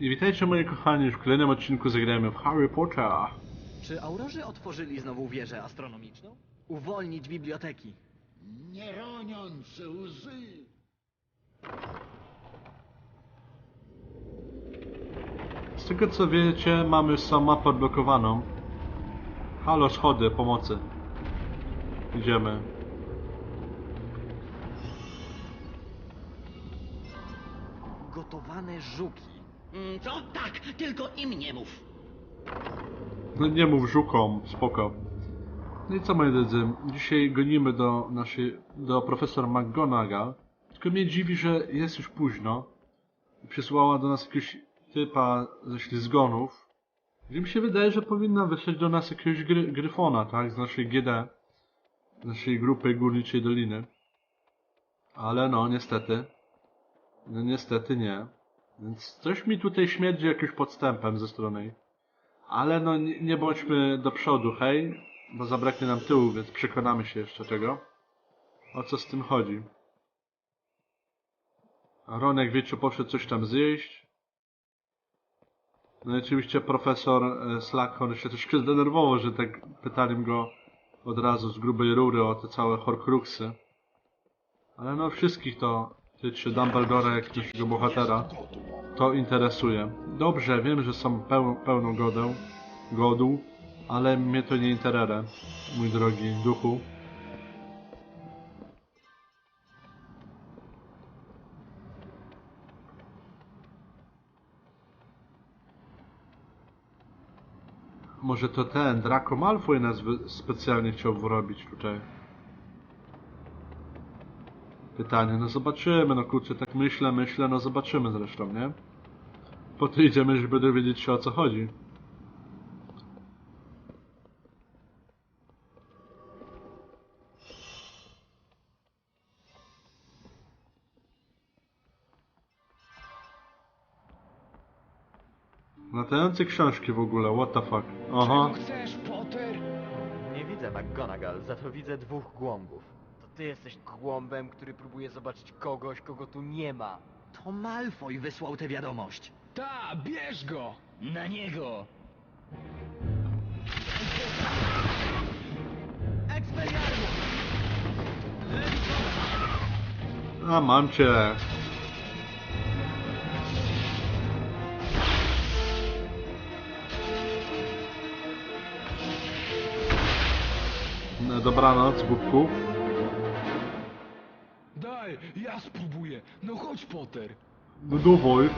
I witajcie moi kochani, w kolejnym odcinku zagrajemy w Harry Pottera. Czy aurorzy otworzyli znowu wieżę astronomiczną? Uwolnić biblioteki. nie roniąc łzy. Z tego co wiecie, mamy już samą mapę odblokowaną. Halo, schody, pomocy. Idziemy. Gotowane żuki. Mm, Co? Tak, tylko im nie mów. No nie mów żukom, spoko. No i co moi drodzy, dzisiaj gonimy do naszej, do profesor McGonagall. Tylko mnie dziwi, że jest już późno. Przysłała do nas jakiegoś typa ze ślizgonów. I mi się wydaje, że powinna wysłać do nas jakiegoś gry, gryfona, tak? Z naszej GD. Z naszej grupy Górniczej Doliny. Ale no, niestety. No niestety nie. Więc coś mi tutaj śmierdzi jakimś podstępem ze strony. Ale no nie, nie bądźmy do przodu, hej, bo zabraknie nam tyłu, więc przekonamy się jeszcze tego. O co z tym chodzi? Ronek wiecie poszedł coś tam zjeść. No i oczywiście profesor e, Slackhorn się troszkę zdenerwował, że tak pytałem go od razu z grubej rury o te całe horcruxy. Ale no wszystkich to, czy Dumbledore jak naszego bohatera, to interesuje. Dobrze, wiem, że są peł, pełną godę, godu, ale mnie to nie interesuje, mój drogi duchu. Może to ten, Draco Malfoy nas specjalnie chciał wrobić tutaj. Pytanie, no zobaczymy, no kurczę, tak myślę, myślę, no zobaczymy zresztą, nie? Po to idziemy, żeby dowiedzieć się o co chodzi. Latające książki w ogóle, what the fuck. Aha. Czego chcesz, Potter? Nie widzę McGonagall, za to widzę dwóch głąbów. Ty jesteś głąbem, który próbuje zobaczyć kogoś, kogo tu nie ma. To Malfoy wysłał tę wiadomość. Ta, bierz go! Na niego. Expelliarmus! A, mam cię. No, Dobranoc, głupku. Chodź, Potter. No dawaj.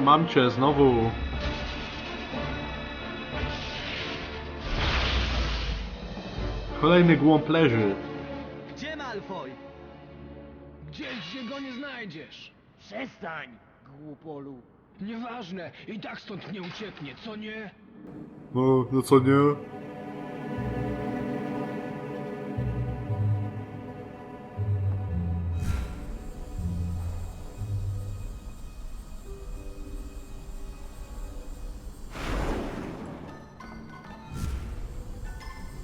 Mam cię znowu. Kolejny głąb leży. Gdzie Malfoy? Gdzieś, gdzie go nie znajdziesz. Przestań, głupolu. Nieważne, i tak stąd nie ucieknie, co nie? No, no co nie?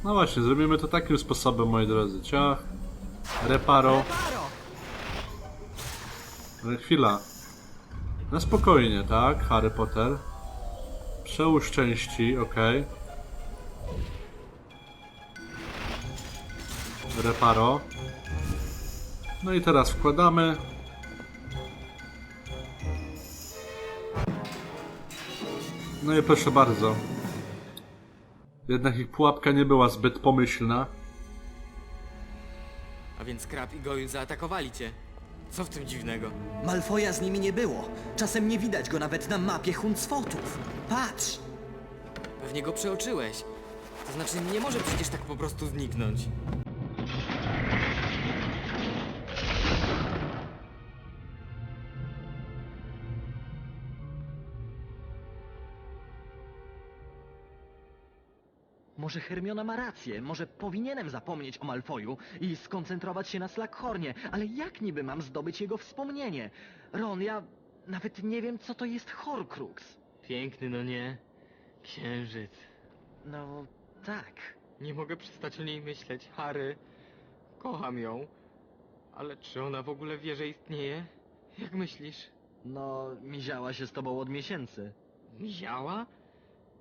No właśnie, zrobimy to takim sposobem, moi drodzy. Ciach, reparo. Ale chwila. Na spokojnie, tak, Harry Potter. Przełóż części, ok. Reparo. No i teraz wkładamy. No i proszę bardzo. Jednak ich pułapka nie była zbyt pomyślna. A więc Krab i Goyle zaatakowali cię. Co w tym dziwnego? Malfoja z nimi nie było. Czasem nie widać go nawet na mapie Huncwotów. Patrz! Pewnie go przeoczyłeś. To znaczy, nie może przecież tak po prostu zniknąć. Może Hermiona ma rację, może powinienem zapomnieć o Malfoju i skoncentrować się na Slackhornie, ale jak niby mam zdobyć jego wspomnienie? Ron, ja nawet nie wiem, co to jest Horcrux. Piękny, no nie? Księżyc. No, tak. Nie mogę przestać o niej myśleć. Harry. Kocham ją. Ale czy ona w ogóle wie, że istnieje? Jak myślisz? No, miziała się z tobą od miesięcy. Miziała?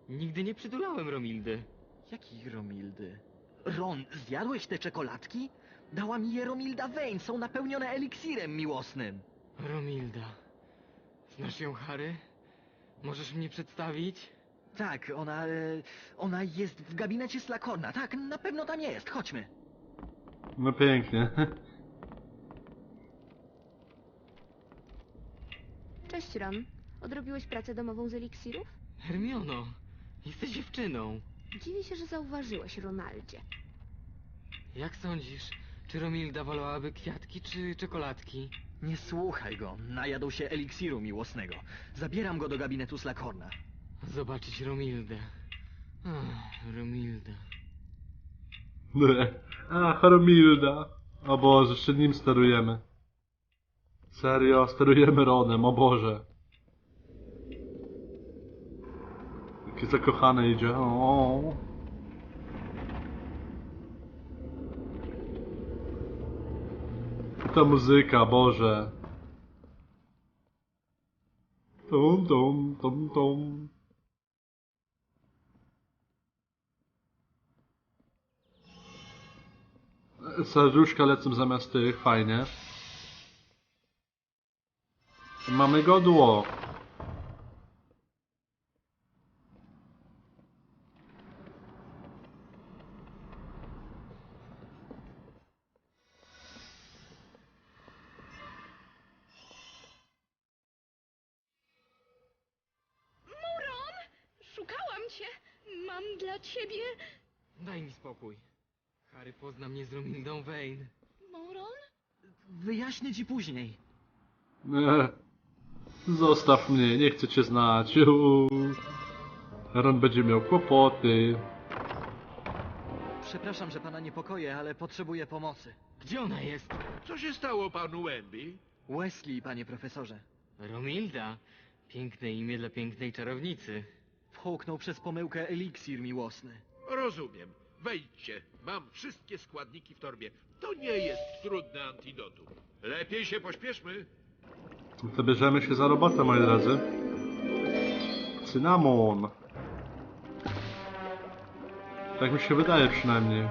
Nigdy nie przytulałem Romildy. Jakiej Romildy? Ron, zjadłeś te czekoladki? Dała mi je Romilda Vane, są napełnione eliksirem miłosnym. Romilda. Znasz ją, Harry? Możesz mnie przedstawić? Tak, ona... E, ona jest w gabinecie Slakorna. Tak, na pewno tam jest. Chodźmy. No pięknie. Cześć, Ron. Odrobiłeś pracę domową z eliksirów? Hermiono, jesteś dziewczyną. Dziwię się, że zauważyłeś, Ronaldzie. Jak sądzisz, czy Romilda wolałaby kwiatki czy czekoladki? Nie słuchaj go. Najadł się eliksiru miłosnego. Zabieram go do gabinetu Slakorna. Zobaczyć Romildę. Ach, Romilda. A, Romilda. O Boże, jeszcze nim sterujemy. Serio, sterujemy Ronem, o Boże. Jakie zakochane idzie. O. Ta muzyka, Boże. Tum, tum, tum, tum. Serduszka lecą zamiast tych, fajnie. Mamy godło. Moron! Szukałam cię! Mam dla ciebie... Daj mi spokój. Harry pozna mnie z Romildą Vane. Moron? Wyjaśnię ci później. Nie. Zostaw mnie, nie chcę cię znać. Uuu. Ron będzie miał kłopoty. Przepraszam, że pana niepokoję, ale potrzebuję pomocy. Gdzie ona jest? Co się stało panu Wemby? Wesley, panie profesorze. Romilda. Piękne imię dla pięknej czarownicy. Wchołknął przez pomyłkę eliksir miłosny. Rozumiem. Wejdźcie. Mam wszystkie składniki w torbie. To nie jest trudne antidotum. Lepiej się pośpieszmy. To bierzemy się za robotę, moi drodzy. Cynamon. Tak mi się wydaje przynajmniej.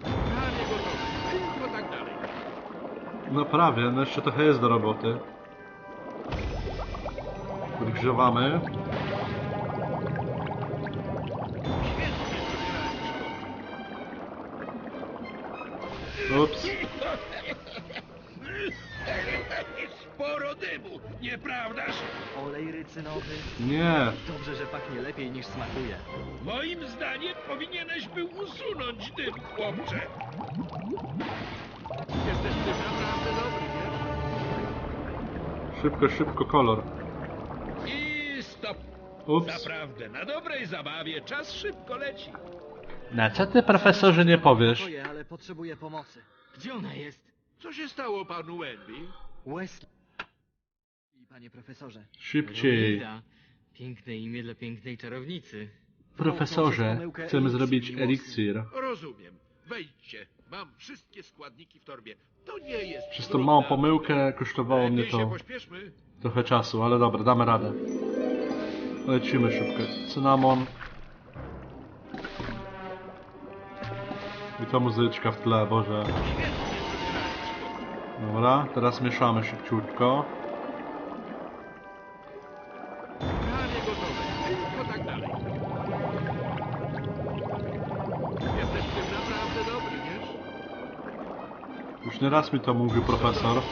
Prawie gotowe. Tylko tak dalej. No prawie, no jeszcze trochę jest do roboty. Radzisz. Ups. Sporo dymu, nieprawdaż? Olej rycynowy. Nie. Dobrze, że pachnie lepiej niż smakuje. Moim zdaniem powinieneś był usunąć dym, chłopcze. Jesteś tym naprawdę dobry, nie? Szybko, szybko kolor. Ups. Naprawdę, na dobrej zabawie czas szybko leci. Na co ty profesorze nie powiesz? Ale potrzebuję pomocy. Gdzie ona jest? Co się stało panu Wenby? Wesley. Panie profesorze. Szybciej. Romilda. Piękne imię dla pięknej czarownicy. Profesorze, chcemy zrobić eliksir. Rozumiem. Wejdźcie. Mam wszystkie składniki w torbie. To nie jest Przez tą trudne małą pomyłkę kosztowało mnie Lepiej się to pośpieszmy. trochę czasu, ale dobra, damy radę. Lecimy szybko. Cynamon. I ta muzyczka w tle, Boże. Dobra, teraz mieszamy szybciutko. Już nie raz mi to mówił profesor.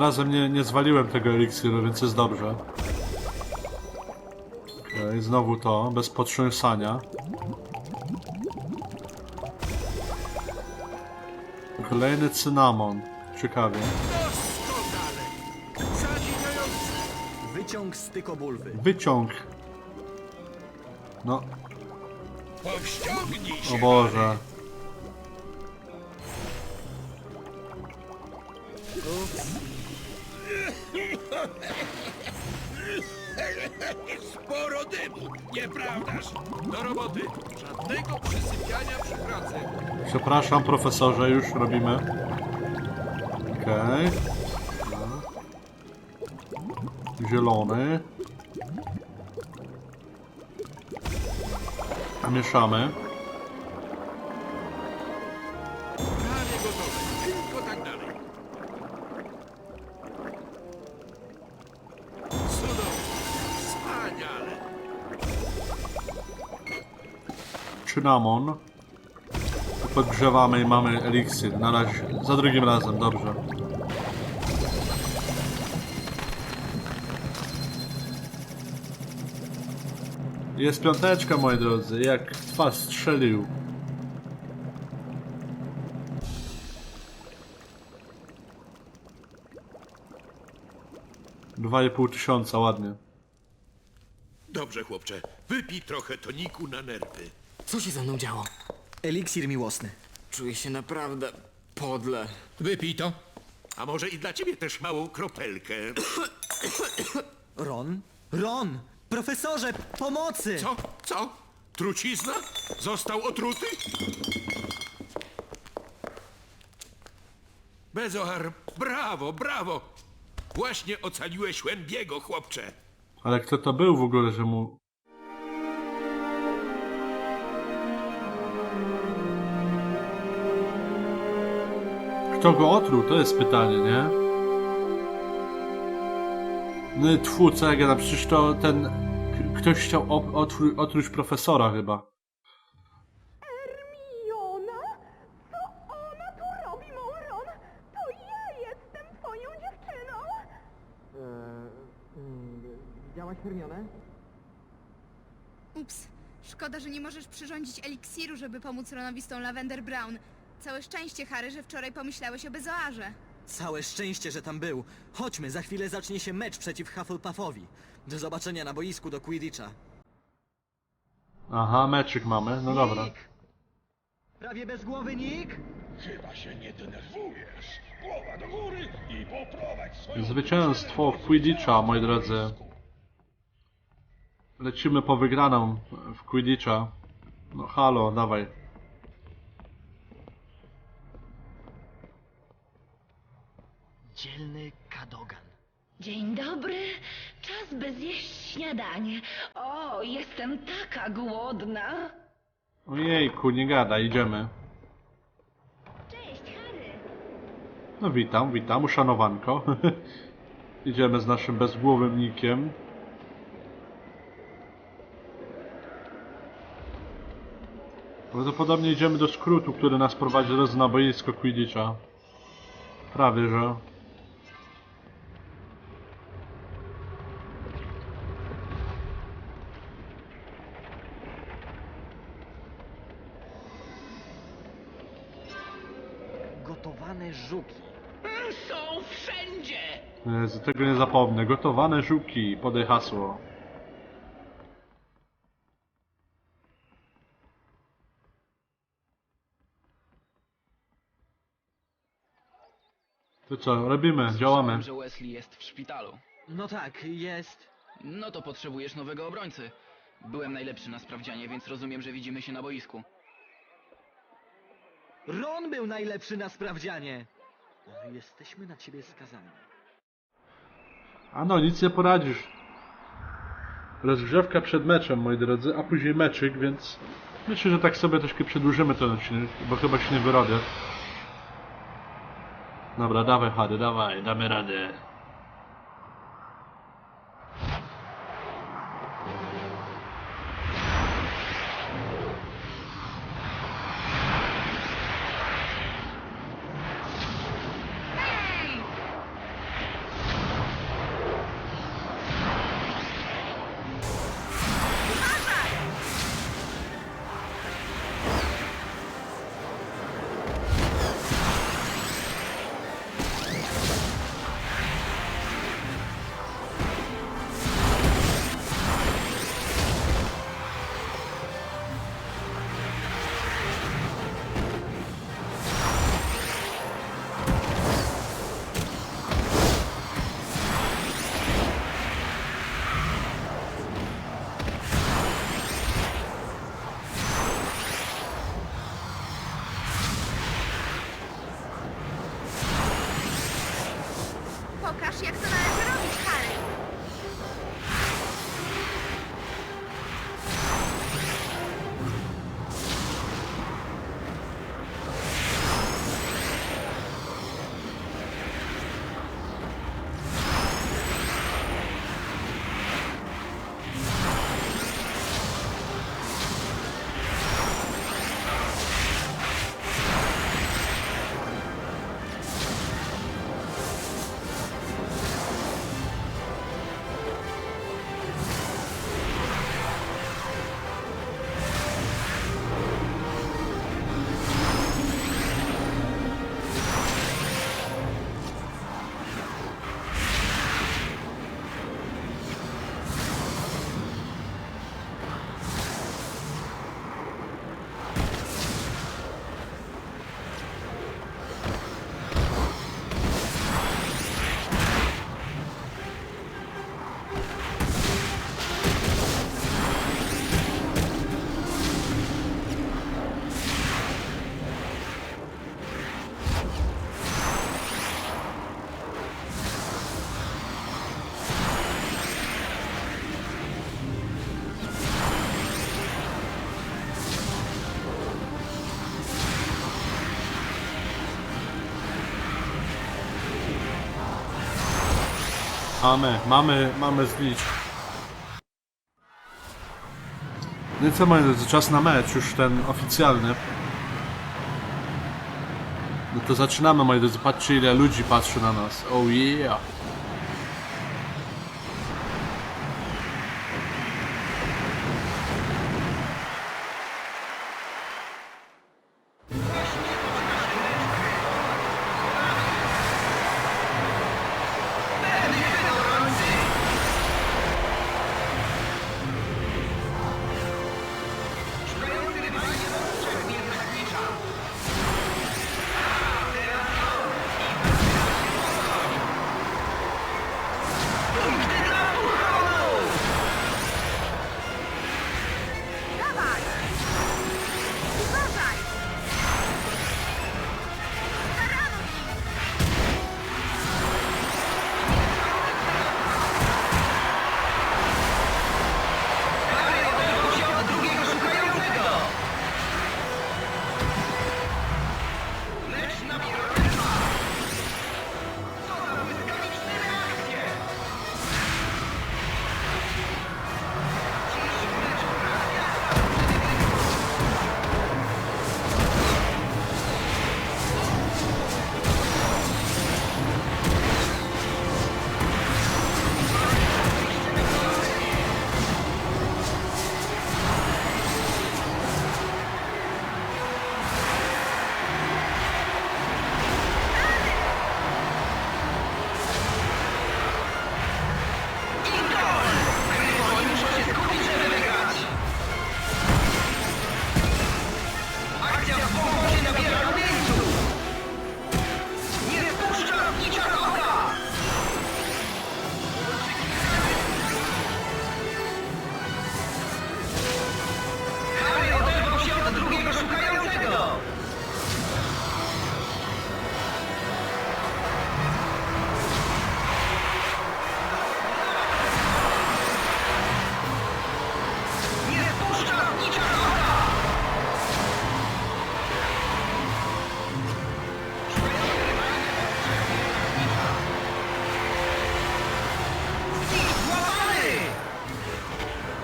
Razem nie, nie zwaliłem tego eliksiru, więc jest dobrze. Okej, znowu to, bez potrząsania. Kolejny cynamon. Ciekawie. Wyciąg z tykobulwy. Wyciąg. No, o Boże. Sporo dymu, nieprawdaż? Do roboty. Żadnego przysypiania przy pracy. Przepraszam, profesorze, już robimy. Okej. No. Zielony. Mieszamy. Cynamon. Podgrzewamy i mamy eliksir. Na razie. Za drugim razem, dobrze. Jest piąteczka, moi drodzy. Jak twarz strzelił. Dwa i pół tysiąca, ładnie. Dobrze, chłopcze. Wypij trochę toniku na nerwy. Co się ze mną działo? Eliksir miłosny. Czuję się naprawdę podle. Wypij to. A może i dla ciebie też małą kropelkę? Ron? Ron! Profesorze, pomocy! Co? Co? Trucizna? Został otruty? Bezoar, brawo, brawo! Właśnie ocaliłeś Łębiego, chłopcze. Ale kto to był w ogóle, że mu... Kto go otruł? To jest pytanie, nie? No i tfu, gadam, przecież to ten... Ktoś chciał otru- otruć profesora chyba. Hermiona? Co ona tu robi, Moron? To ja jestem twoją dziewczyną! Widziałaś Hermionę? Ups, szkoda, że nie możesz przyrządzić eliksiru, żeby pomóc Ronowi z tą Lavender Brown. Całe szczęście, Harry, że wczoraj pomyślałeś o Bezoarze. Całe szczęście, że tam był. Chodźmy, za chwilę zacznie się mecz przeciw Hufflepuffowi. Do zobaczenia na boisku do Quidditcha. Aha, meczyk mamy, no dobra. Nick! Prawie bez głowy, Nick? Chyba się nie denerwujesz. Głowa do góry i poprowadź swoją... Zwycięstwo w Quidditcha, moi drodzy. Lecimy po wygraną w Quidditcha. No halo, dawaj. Dzielny Kadogan. Dzień dobry. Czas by zjeść śniadanie. O, jestem taka głodna. Ojejku, nie gada, idziemy. Cześć, Harry. No witam, witam, uszanowanko. idziemy z naszym bezgłowym nikiem. Prawdopodobnie idziemy do skrótu, który nas prowadzi teraz na boisko Quidditcha. Prawie, że. Gotowane żuki. Są wszędzie! Jezu, tego nie zapomnę. Gotowane żuki, podaj hasło. To co, robimy, działamy. że Wesley jest w szpitalu. No tak, jest. No to potrzebujesz nowego obrońcy. Byłem najlepszy na sprawdzianie, więc rozumiem, że widzimy się na boisku. Ron był najlepszy na sprawdzianie. Jesteśmy na ciebie skazani. A no, nic nie poradzisz. Rozgrzewka przed meczem, moi drodzy, a później meczyk, więc myślę, że tak sobie troszkę przedłużymy ten odcinek, bo chyba się nie wyrobię. Dobra, dawaj Harry, dawaj, damy radę. Mamy, mamy, mamy zlicz. No i co moi drodzy, czas na mecz, już ten oficjalny. No to zaczynamy moi drodzy, patrzcie ile ludzi patrzy na nas. Oh yeah!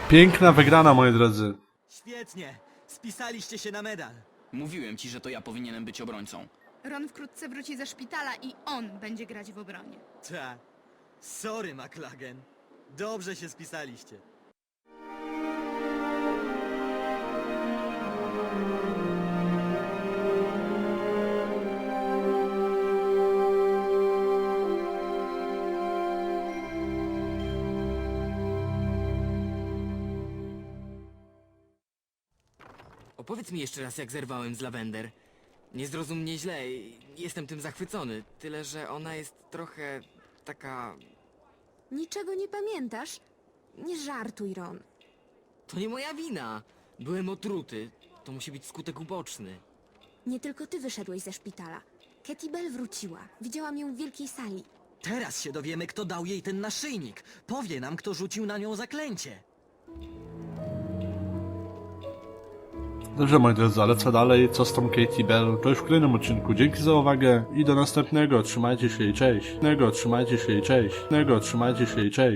Piękna wygrana moi drodzy. Świetnie! Spisaliście się na medal. Mówiłem ci, że to ja powinienem być obrońcą. Ron wkrótce wróci ze szpitala i on będzie grać w obronie. Ta. Sorry, McLagen. Dobrze się spisaliście. Opowiedz mi jeszcze raz, jak zerwałem z Lavender. Nie zrozum mnie źle, jestem tym zachwycony. Tyle, że ona jest trochę taka... Niczego nie pamiętasz? Nie żartuj, Ron. To nie moja wina. Byłem otruty. To musi być skutek uboczny. Nie tylko ty wyszedłeś ze szpitala. Katie Bell wróciła. Widziałam ją w wielkiej sali. Teraz się dowiemy, kto dał jej ten naszyjnik. Powie nam, kto rzucił na nią zaklęcie. Dobrze moi drodzy, ale co dalej? Co z tą Katie Bell? To już w kolejnym odcinku. Dzięki za uwagę i do następnego. Trzymajcie się i cześć. Trzymajcie się i cześć. Trzymajcie się i cześć.